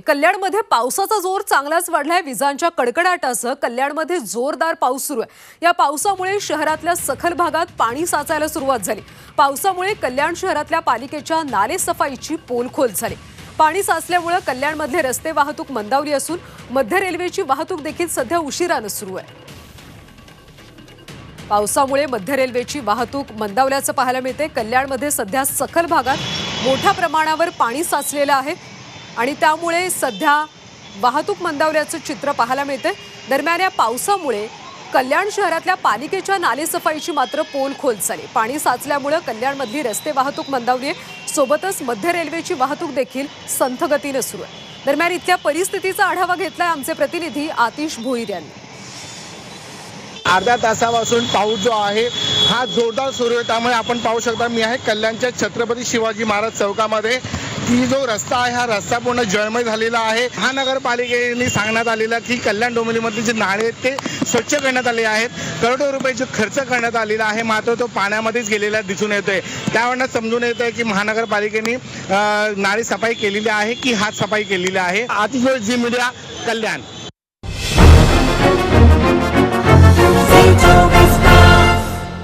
कल्याणमध्ये पावसाचा जोर चांगलाच वाढलाय. विजांच्या कडकडाटासह कल्याणमध्ये जोरदार पाऊस सुरू आहे. या पावसामुळे शहरातल्या सखल भागात पाणी साचायला सुरुवात झाली. पावसामुळे कल्याण शहरातल्या पालिकेच्या नालेसफाईची पोलखोल झाली. पाणी साचल्यामुळे कल्याणमधले रस्ते वाहतूक मंदावली असून मध्य रेल्वेची वाहतूक देखील सध्या उशिरानं सुरू आहे. पावसामुळे मध्य रेल्वेची वाहतूक मंदावल्याचं पाहायला मिळते कल्याणमध्ये सध्या सखल भागात मोठ्या प्रमाणावर पाणी साचलेलं आहे. आणि त्यामुळे सध्या वाहतूक मंदावल्याचं चित्र पाहायला मिळते दरम्यान या पावसामुळे कल्याण शहरातल्या पालिकेच्या नालेसफाईची मात्र पोल खोल झाली. पाणी साचल्यामुळं कल्याणमधली रस्ते वाहतूक मंदावली आहे सोबतच मध्य रेल्वेची वाहतूक देखील संथगतीनं सुरू आहे. दरम्यान इथल्या परिस्थितीचा आढावा घेतलाय आमचे प्रतिनिधी आतिश भोईर यांनी. अर्ध्या तासापासून पाऊस जो आहे हा जोरदार सुरू आहे. त्यामुळे आपण पाहू शकता मी आहे कल्याणच्या छत्रपती शिवाजी महाराज चौकामध्ये. की जो रस्ता आहे हा रस्ता पूर्ण जळमय झालेला आहे. महानगरपालिकेने सांगण्यात आलेलं की कल्याण डोंबिवलीमधले जे नाळे आहेत ते स्वच्छ करण्यात आले आहेत. करोडो रुपयाचे खर्च करण्यात आलेला आहे मात्र तो पाण्यामध्येच गेलेला दिसून येतोय. त्यावरनं समजून येतंय की महानगरपालिकेने नाळी सफाई केलेली आहे की हात सफाई केलेली आहे. अतिशय जी मीडिया कल्याण.